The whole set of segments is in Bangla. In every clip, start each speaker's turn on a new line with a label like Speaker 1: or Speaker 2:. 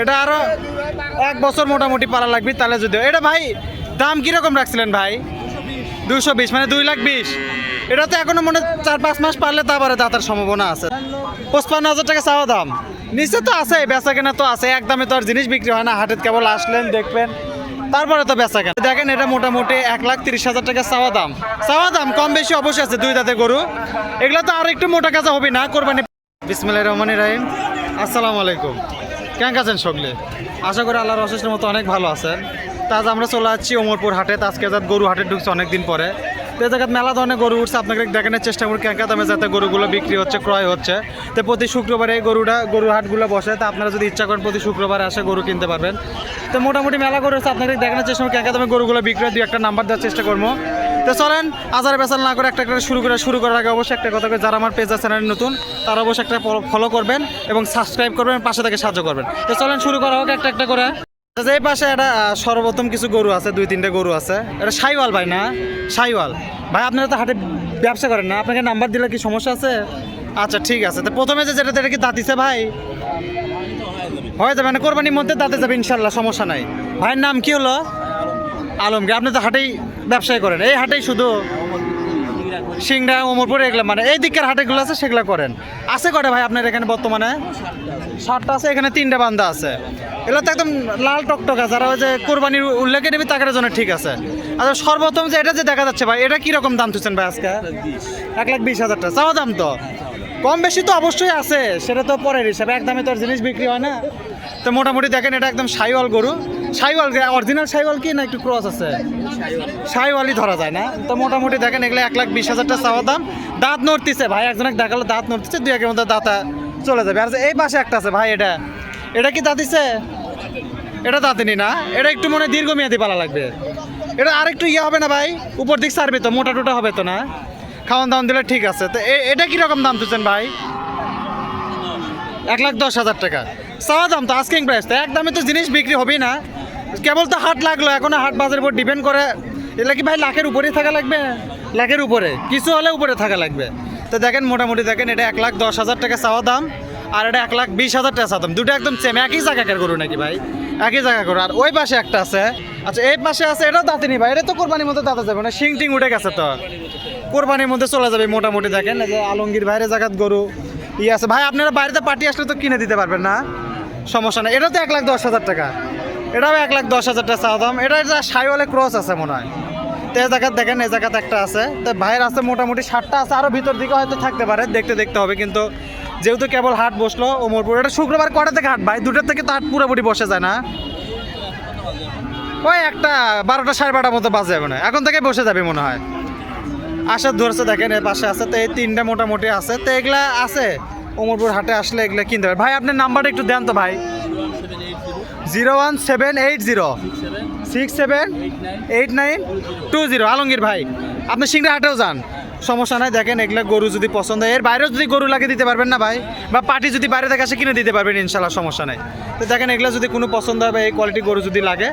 Speaker 1: এটা আরও এক বছর মোটামুটি পারা লাগবে তাহলে যদিও। এটা ভাই, দাম কীরকম রাখছিলেন ভাই? দুশো বিশ মানে দুই লাখ বিশ। এটা তো এখনও মনে চার পাঁচ মাস পারলে তারপরে দাতার সম্ভাবনা আছে। পঁচপান্ন হাজার টাকা চাওয়া দাম। নিচে তো আছে বেচা কেনা তো আছে একদমে তো আর জিনিস বিক্রি হয় না। হাটের কেবল আসলেন, দেখবেন। তারপরে তো বেচা কেনা দেখেন, এটা মোটামুটি এক লাখ তিরিশ হাজার টাকা চাওয়া দাম। চাওয়া দাম কম বেশি অবশ্যই আছে, দুই দাঁতের গরু। এগুলো তো আর একটু মোটা কাজা হবে না, কোরবানি বিসমিল্লাহির রহমানির রহিম। আসসালামু আলাইকুম। কেমন আছেন সকলে? আশা করি আল্লাহর অশেষের মতো অনেক ভালো আছেন। তা আজ আমরা চলে আসছি ওমরপুর হাটে। আজকে যাত গরু হাটে ঢুকছে অনেকদিন পরে। তো এই জায়গায় মেলা ধরনের গরু উঠছে। আপনাকে দেখানোর চেষ্টা করি কেঙ্কা দামে যাতে গরুগুলো বিক্রি হচ্ছে ক্রয় হচ্ছে। তো প্রতি শুক্রবারে এই গরুটা গরুর হাটগুলো বসে। তা আপনারা যদি ইচ্ছা করেন প্রতি শুক্রবারে আসে গরু কিনতে পারবেন। তো মোটামুটি মেলা গরু হচ্ছে। আপনাকে দেখানোর চেষ্টা করি কেঙ্কা দামে গরুগুলো বিক্রি দুই একটা নাম্বার দেওয়ার চেষ্টা করব। তো চলেন আজার বেচাল না করে একটা করে শুরু করে শুরু করার আগে অবশ্যই একটা কথা যারা আমার পেজ চ্যানেল নতুন, তারা অবশ্যই একটা ফলো করবেন এবং সাবস্ক্রাইব করবেন, পাশে থেকে সাহায্য করবেন। তো চলেন, শুরু করা হোক একটা একটা করে। যে পাশে একটা সর্বপ্রথম কিছু গরু আছে, দুই তিনটে গরু আছে, এটা সাইওয়াল ভাই না? সাইওয়াল। ভাই, আপনারা তো হাটে ব্যবসা করেন না, আপনাকে নাম্বার দিলে কি সমস্যা আছে? আচ্ছা ঠিক আছে। তো প্রথমে যে যেটা কি দাঁতিছে ভাই? হয়ে যাবে মানে কোরবানির মধ্যে দাঁতে যাবে, ইনশাল্লাহ, সমস্যা নাই। ভাইয়ের নাম কি হলো? আলমগীর, আপনি তো হাটেই ব্যবসায় করেন। এই হাটেই শুধু সিংড়া, ওমরপুরে এগুলো মানে এই দিকের হাটেগুলো আছে, সেগুলো করেন। আছে কটা ভাই আপনার এখানে বর্তমানে? ষাটটা আছে, এখানে তিনটা বান্দা আছে। এগুলো তো একদম লাল টকটকা যারা ওই যে কোরবানির উল্লেখে নেবে তাদের জন্য ঠিক আছে। আচ্ছা সর্বপ্রথম যে এটা যে দেখা যাচ্ছে ভাই, এটা কীরকম দাম তুলছেন ভাই আজকে? এক লাখ বিশ হাজার টাকা। চাওয়া দাম তো? কম বেশি তো অবশ্যই আছে, সেটা তো পরের হিসাবে। একদমে তো আর জিনিস বিক্রি হয় না। তো মোটামুটি দেখেন এটা একদম সাইওয়াল গরু। সাইওয়াল অরিজিনাল সাইওয়াল কি না একটু ক্রস আছে? সাইওয়ালই ধরা যায় না। তো মোটামুটি দেখেন এগুলো এক লাখ বিশ হাজারটা চাওয়া দাম। দাঁত নড়তিছে ভাই, একজনকে দেখাল দাঁত নড়তিছে, দুই একের মধ্যে দাঁতা চলে যাবে। আর এই পাশে একটা আছে ভাই, এটা। এটা কি দাঁতিছে এটা দাঁতিনি না। এটা একটু মনে দীর্ঘমেয়াদী পালা লাগবে। এটা আরেকটু ইয়ে হবে না ভাই? উপর দিক সারবে তো, মোটা টোটা হবে তো না? খাওয়ান দাওয়ান দিলে ঠিক আছে। তো এটা কীরকম দাম তুলছেন ভাই? এক লাখ দশ হাজার টাকা। চাওয়া দাম তো আস্কিং প্রাইস তো একদমে তো জিনিস বিক্রি হবেই না। কেবল তো হাট লাগল, এখন হাট বাজারের উপর ডিপেন্ড করে। এটা কি ভাই লাখের উপরেই থাকা লাগবে? লাখের উপরে। কিছু হলে উপরে থাকা লাগবে। তো দেখেন, মোটামুটি দেখেন, এটা এক লাখ দশ হাজার টাকা চাওয়া দাম, আর এটা এক লাখ বিশ হাজার টাকা চাওয়া দাম। দুটো একদম সেম একই জায়গাকার গরু নাকি ভাই? একই জায়গা করো আর ওই পাশে একটা আছে। আচ্ছা এই পাশে আছে, এটাও দাঁতিনি ভাই। এটা তো কোরবানির মধ্যে দাঁতা যাবে না শিং টিং উঠে গেছে তো। কোরবানির মধ্যে চলে যাবে মোটামুটি, দেখেন যে আলমগীর বাইরে জায়গাত গরু। ই আছে। ভাই, আপনারা বাইরেতে পার্টি আসলে তো কিনে দিতে পারবেন না। সমস্যা নেই। এটা তো এক লাখ দশ হাজার টাকা। এটাও এক লাখ দশ হাজার টাকা চাওয়া দাম। এটা একটা সাইওয়ালে ক্রস আছে মনে হয়। তো এই জায়গায় দেখেন, এই জায়গাতে একটা আছে। তো ভাইয়ের আছে মোটামুটি ষাটটা আছে আরও ভিতর দিকে হয়তো থাকতে পারে, দেখতে দেখতে হবে। কিন্তু যেহেতু কেবল হাট বসল ওমরপুর, এটা শুক্রবার কটা থেকে হাট? ভাই, দুটার থেকে তো হাট পুরোপুরি বসে যায় না। ওই একটা বারোটা সাড়ে বারোটার মতো বাজে মনে হয়। এখন থেকে বসে যাবে মনে হয়। আসার ধরছে, দেখেন এর পাশে আছে। তো এই তিনটা মোটামুটি আছে। তো এগুলা আছে। ওমরপুর হাটে আসলে এগুলো কিনতে পারে। ভাই, আপনার নাম্বারটা একটু দেন তো ভাই। Zero one seven eight zero. Six seven eight nine two zero. Alamgir ভাই আপনি সিংড়া হাটেও যান। সমস্যা নাই দেখেন এগুলা গরু যদি পছন্দ হয়। এর বাইরেও যদি গরু লাগিয়ে দিতে পারবেন না ভাই বা পার্টি যদি বাইরে থেকে আসে কিনে দিতে পারবেন ইনশাল্লাহ সমস্যা নাই। তো দেখেন এগুলা যদি কোনো পছন্দ হয় বা এই কোয়ালিটি গরু যদি লাগে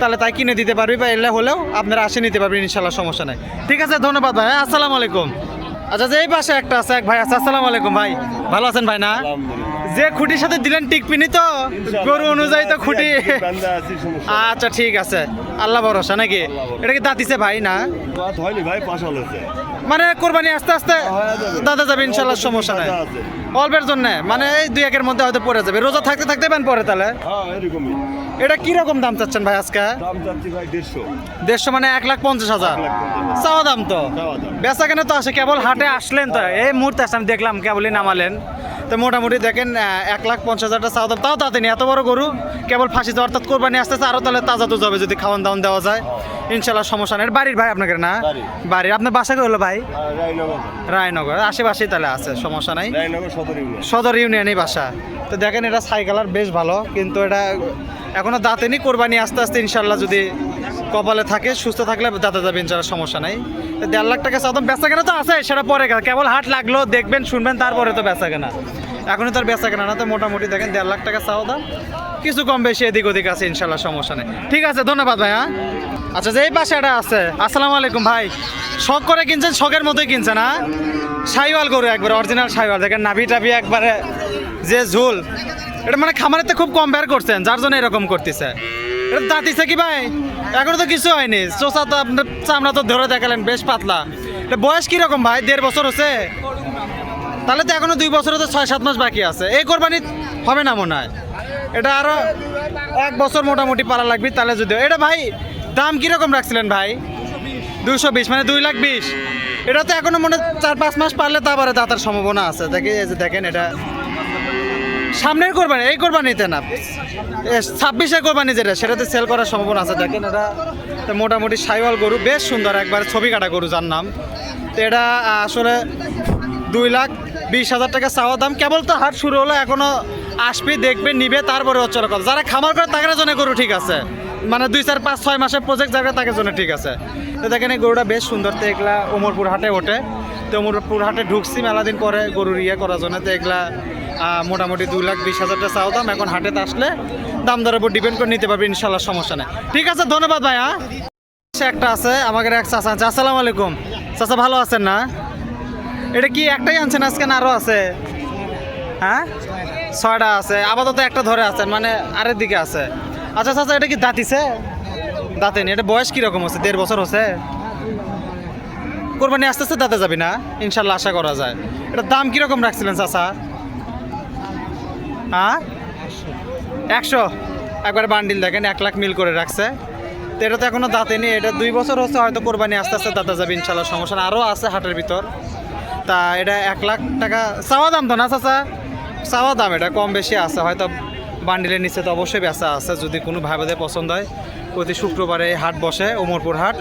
Speaker 1: তাহলে তাই কিনে দিতে পারবি বা এলে হলেও আপনারা আসে নিতে পারবেন ইনশাল্লাহ সমস্যা নাই। ঠিক আছে ধন্যবাদ ভাই হ্যাঁ, আসসালামু আলাইকুম। আচ্ছা যে এই পাশে একটা আছে এক ভাই আছে আসসালামু আলাইকুম ভাই। ভালো আছেন ভাই না? যে খুঁটির সাথে দিলেন টিক পিনি তো? গরু অনুযায়ী তো খুঁটি। আচ্ছা ঠিক আছে। আল্লাহ ভরসা নাকি? এটা কি দাঁতিছে ভাই না? মানে কোরবানি আস্তে আস্তে দাদা যাবে ইনশাল্লাহ সমস্যা নাই। অল্পের জন্য? মানে এই দুই একের মধ্যে হয়তো পড়ে যাবে। রোজা থাকতে থাকতে পান পরে তাহলে?
Speaker 2: হ্যাঁ
Speaker 1: এটা কি রকম দাম চাচ্ছেন ভাই আজকে?
Speaker 2: দেড়শো।
Speaker 1: মানে এক লাখ পঞ্চাশ হাজার। চাওয়া দাম তো? বেচা কেন তো আসে কেবল হাটে আসলেন তো। এই মুহূর্তে আসলে আমি দেখলাম কেবলই নামালেন। তো মোটামুটি দেখেন এক লাখ পঞ্চাশ হাজারটা চাওয়া দাম। তাও তাতে এত বড় গরু। কেবল ফাঁসি তো অর্থাৎ কোরবানি আসতেছে আরও তাহলে তাজা তো যাবে যদি খাওয়ান দাওয়ান দেওয়া যায়। ইনশাল্লাহ সমস্যা নেই। বাড়ির ভাই আপনাকে না? বাড়ির। আপনার বাসা কি হলো ভাই?
Speaker 2: রায়নগর।
Speaker 1: রায়নগর। আশেপাশেই তাহলে আছে সমস্যা নাই।
Speaker 2: রায়নগর সদর ইউনিয়ন।
Speaker 1: সদর ইউনিয়নই বাসা। তো দেখেন এটা সাইকেলার বেশ ভালো, কিন্তু এটা এখনও দাঁতেনি, কোরবানি আস্তে আস্তে ইনশাল্লাহ যদি কপালে থাকে, সুস্থ থাকলে দাঁতে যাবে ইনশাল্লাহ সমস্যা নাই। দেড় লাখ টাকা চাদম বেচা কেনা তো আছে, সেটা পরে। কেবল হাট লাগল, দেখবেন, শুনবেন, তারপরে তো বেচা কেনা। এখনই তো আর বেচা কেনা না, তো মোটামুটি দেখেন দেড় লাখ টাকা চাও দাম। কিছু কম বেশি এদিক ওদিক আছে ইনশাল্লাহ সমস্যা নেই। ঠিক আছে, ধন্যবাদ ভাই হ্যাঁ আচ্ছা যে এই পাশে এটা আছে, আসসালামু আলাইকুম ভাই। শখ করে কিনছেন, শখের মতোই কিনছেন হ্যাঁ? সাইওয়াল গরু একবার অরিজিনাল সাইওয়াল। দেখেন, নাভি টাভি একবারে যে ঝোল। এটা মানে খামারেতে খুব কম্পেয়ার করছেন, যার জন্য এরকম করতেছে। এটা দাঁতিছে কি ভাই? এখনও তো কিছু হয়নি। চোষা তো আপনার চামড়া তো ধরে দেখালেন, বেশ পাতলা। এটা বয়স কীরকম ভাই? দেড় বছর হচ্ছে? তাহলে তো এখনও দুই বছরে তো ছয় সাত মাস বাকি আছে। এই কোরবানি হবে না মনে হয়। এটা আরও এক বছর মোটামুটি পালা লাগবে, তাহলে যদিও। এটা ভাই দাম কীরকম রাখছিলেন ভাই? দুশো বিশ মানে দুই লাখ বিশ। এটা তো এখনও মনে চার পাঁচ মাস পারলে তারপরে দাতার সম্ভাবনা আছে। দেখে দেখেন এটা। সামনের কোরবানি, এই কোরবানিতে না ছাব্বিশের কোরবানি যেটা, সেটাতে সেল করার সম্ভাবনা আছে। দেখেন এটা তো মোটামুটি সাইওয়াল গরু, বেশ সুন্দর একবার ছবি কাটা গরু যার নাম। তো এটা আসলে দুই লাখ বিশ হাজার টাকা চাওয়া দাম। কেবল তো হাট শুরু হলো, এখনও আসবে, দেখবে, নিবে, তারপরে হচ্ছে কথা যারা খামার করে, তাদের জন্য গরু ঠিক আছে। মানে দুই চার পাঁচ ছয় মাসের প্রজেক্ট যাবে তাকে জন্য ঠিক আছে। তো দেখেন এই গরুটা বেশ সুন্দর, তো এগুলা উমরপুর হাটে ওঠে। তো উমরপুর হাটে ঢুকছি মেলা দিন পরে গরুর ইয়ে করার জন্য। তো এগুলা মোটামুটি দুই লাখ বিশ হাজার টাকা চাও দাম। এখন হাটে আসলে দাম দরের উপর ডিপেন্ড করে নিতে পারবে ইনশাল্লাহ সমস্যা নেই। ঠিক আছে, ধন্যবাদ ভাই হ্যাঁ একটা আছে, আমাদের এক চাচা আছে। আসসালামু আলাইকুম। চাচা ভালো আছেন না? এটা কি একটাই আনছেন আজকে আরও আছে? হ্যাঁ? ছয়টা আছে। আপাতত একটা ধরে আছেন মানে আরের দিকে আছে। আচ্ছা চাচা এটা কি দাঁতিছে দাঁতেনি এটা বয়স কীরকম হচ্ছে? দেড় বছর হচ্ছে? কোরবানি আস্তে আস্তে দাঁতে যাবি না? ইনশাল্লাহ আশা করা যায়। এটা দাম কীরকম রাখছিলেন, চাচা? হ্যাঁ? একশো? একবার বান্ডিল দেখেন, এক লাখ মিল করে রাখছে। তো এটা তো এখনও দাঁতে নেই, এটা দুই বছর হচ্ছে, হয়তো কোরবানি আস্তে আস্তে দাঁতে যাবে, ইনশাল্লাহ সমস্যা আরও আছে হাটের ভিতর। তা এটা এক লাখ টাকা, চাওয়া দাম তো না, চাচা? চাওয়া দাম এটা কম বেশি আছে, হয়তো বান্ডিলের নিচে তো অবশ্যই বেচা আছে, যদি কোনো ভাই ভাইবাদের পছন্দ হয়। প্রতি শুক্রবারে হাট বসে, ওমরপুর হাট।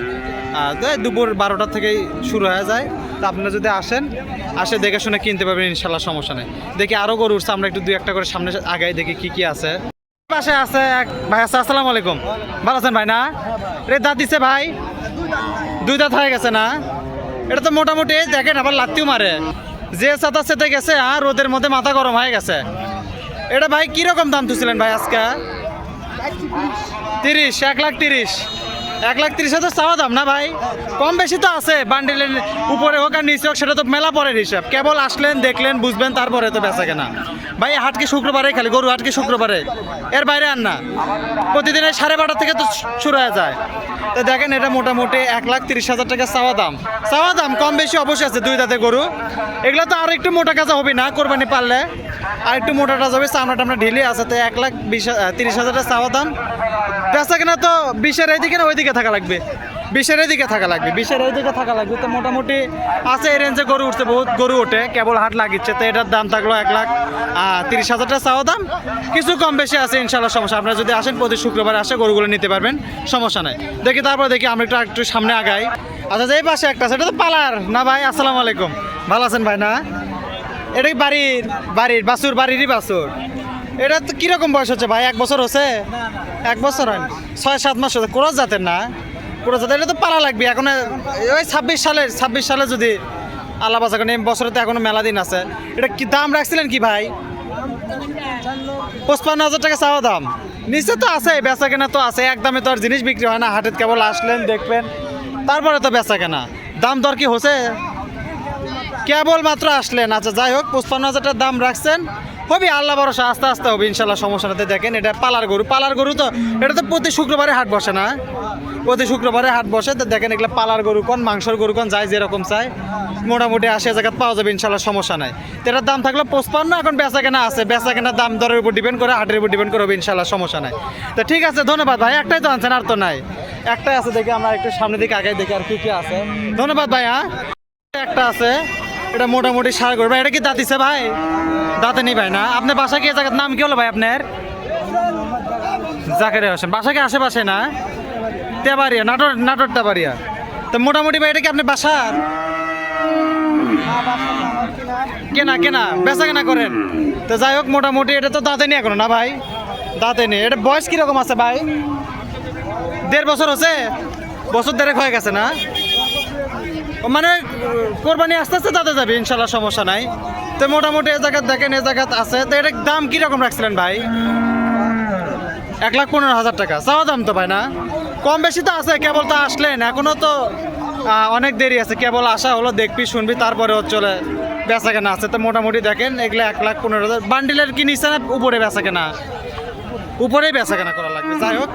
Speaker 1: দুপুর বারোটার থেকেই শুরু হয়ে যায়। তা আপনারা যদি আসেন, আসে দেখে শুনে কিনতে পারবেন, ইনশাল্লাহ সমস্যা নেই। দেখি আরও গরু উঠছে, আমরা একটু দুই একটা করে সামনে আগাই দেখি কি কি আছে। পাশে আছে এক ভাই আছে আসসালামু আলাইকুম। ভালো আছেন ভাই, না? রে, দাঁত দিছে ভাই। দুই দাঁত হয়ে গেছে না? এটা তো মোটামুটি, দেখেন, আবার লাত্তিও মারে। যে সাদা সেতে গেছে, আর রোদের মধ্যে মাথা গরম হয়ে গেছে। এটা ভাই কীরকম দাম তুলছিলেন ভাই আজকে? তিরিশ এক লাখ তিরিশ। এক লাখ তিরিশ হাজার চাওয়া দাম না ভাই? কম বেশি তো আছে, বান্ডিলের উপরে হোক আর নিচে হোক, সেটা তো মেলা পরের হিসাব। কেবল আসলেন, দেখলেন, বুঝবেন, তারপরে তো বেচা কেনা। ভাই হাট কি শুক্রবারে, খালি গরু হাট কি শুক্রবারে? এর বাইরে আর না। প্রতিদিনের সাড়ে বারোটা থেকে তো শুরু হয়ে যায়। তো দেখেন, এটা মোটামুটি এক লাখ তিরিশ হাজার টাকা চাওয়া দাম। চাওয়া দাম কম বেশি অবশ্যই আছে, দুই দাঁতের গরু। এগুলো তো আর একটু মোটা কাজা হবে না, কোরবানি পারলে। আর একটু মোটা টাজ হবে চামড়া ঢিলে আছে, তো এক লাখ বিশ তিরিশ হাজার টাকা চাওয়া দাম। বেচা কেনা তো বিশের এইদিকে না ওইদিকে থাকা লাগবে। বিশের এইদিকে থাকা লাগবে বিশের এইদিকে থাকা লাগবে। তো মোটামুটি আছে এই রেঞ্জে গরু উঠছে, বহুত গরু ওঠে, কেবল হাট লাগিচ্ছে। তো এটার দাম থাকল এক লাখ তিরিশ হাজার টাকা চাওয়া দাম। কিছু কম বেশি আছে, ইনশাল্লাহ সমস্যা। আপনারা যদি আসেন প্রতি শুক্রবার আসে, গরুগুলো নিতে পারবেন, সমস্যা নাই। দেখি তারপর দেখি আমরা একটু একটু সামনে আগাই। আচ্ছা যে এই পাশে একটা সেটা তো পালার। না ভাই, আসসালামু আলাইকুম। ভালো আছেন ভাই, না? এটা বাড়ির বাড়ির বাসুর বাড়িরই বাসুর এটা তো কীরকম বয়স হচ্ছে ভাই? এক বছর হচ্ছে? এক বছর হয়। ছয় সাত মাস হচ্ছে। কোরস জাতের না? কোরস জাতের। এটা তো পালা লাগবে। এখন ওই ছাব্বিশ সালে ছাব্বিশ সালে যদি আল্লাহ বাসা করেন এই বছরে তো এখনও মেলা দিন আছে। এটা কি দাম রাখছিলেন কি ভাই? পঁচপান্ন হাজার টাকা চাওয়া দাম। নিচে তো আছে বেচা কেনা তো আছে। একদমে তো আর জিনিস বিক্রি হয় না। হাটে কেবল আসলেন দেখবেন। তারপরে তো বেচা কেনা। দাম দর কি হচ্ছে? কেবল মাত্র আসলেন। আচ্ছা যাই হোক পঁচপান্ন হাজার দাম রাখছেন। হবে, আল্লাহ ভরসা, আস্তে আস্তে হবে ইনশাল্লাহ সমস্যা নাতে দেখেন, এটা পালার গরু। পালার গরু তো, এটা তো প্রতি শুক্রবারে হাট বসে না? প্রতি শুক্রবারে হাট বসে, তো দেখেন এগুলো পালার গরু কোন, মাংসর গরু কোন যায় যেরকম চাই মোটামুটি আশি হাজার পাওয়া যাবে ইনশাল্লাহ সমস্যা নাই। তো এটার দাম থাকলে পঁচপান্ন, এখন বেচা কেনা আছে, বেচা কেনার দাম দরের উপর ডিপেন্ড করে, হাটের উপর ডিপেন্ড করে হবে ইনশাল্লাহ সমস্যা নাই। তো ঠিক আছে, ধন্যবাদ ভাই, একটাই তো আনছেন, আর তো নাই। একটাই আছে দেখি, আমরা একটু সামনের দিকে আগে দেখি আর কি কি আছে। ধন্যবাদ ভাই হ্যাঁ? একটা আছে। এটা মোটামুটি সার করবে এটা কি দাঁতিছে ভাই? দাঁতে নেই ভাই না। আপনার বাসা কি জায়গার নাম কি হলো ভাই আপনার? জাকেরে হোসেন। বাসা কি আশেপাশে না? তেবাড়িয়া নাটোর নাটোর তেবাড়িয়া তো মোটামুটি ভাই, এটা কি আপনার বাসার কেনা কেনা বেচা কেনা করেন। তো যাই হোক, মোটামুটি এটা তো দাঁতে নেই এখনও না ভাই? দাঁতে নেই। এটা বয়স কীরকম আছে ভাই? দেড় বছর হচ্ছে বছর দেড়েক হয়ে গেছে না? মানে কোরবানি আস্তে আস্তে তাতে যাবে, ইনশাল্লাহ সমস্যা নাই। তো মোটামুটি এ জায়গাত দেখেন, এ জায়গাত আছে। তো এটার দাম কীরকম রাখছিলেন ভাই? এক লাখ পনেরো হাজার টাকা। চাওয়া দাম তো ভাই না? কম বেশি তো আছে, কেবল তো আসলেন। এখনও তো অনেক দেরি আছে। কেবল আসা হলো, দেখবি, শুনবি, তারপরে হচ্ছে বেচা কেনা আছে। তো মোটামুটি দেখেন, এগুলো এক লাখ পনেরো হাজার। বান্ডিলের কি নিচ্ছে না, উপরে বেচা কেনা উপরেই বেচা কেনা করা লাগবে। যাই হোক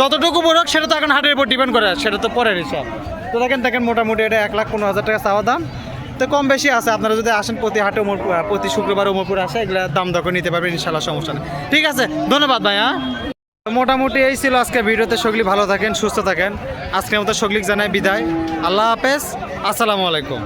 Speaker 1: যতটুকু বড় হোক, সেটা তো এখন হাটের উপর ডিপেন্ড করে, সেটা তো পরের হিসাব। তো দেখেন দেখেন মোটামুটি এটা এক লাখ পনেরো হাজার টাকা চাওয়া দাম। তো কম বেশি আছে, আপনারা যদি আসেন প্রতি হাটে উমর প্রতি শুক্রবার উমরপুর আসে, এগুলো দাম দর নিতে পারবেন ইনশাল্লাহ সমস্যা নেই। ঠিক আছে, ধন্যবাদ ভাই হ্যাঁ? মোটামুটি এই ছিল আজকে ভিডিওতে, সগলি ভালো থাকেন, সুস্থ থাকেন। আজকের মতো সগলিক জানাই বিদায়। আল্লাহ হাফেজ, আসসালামু আলাইকুম।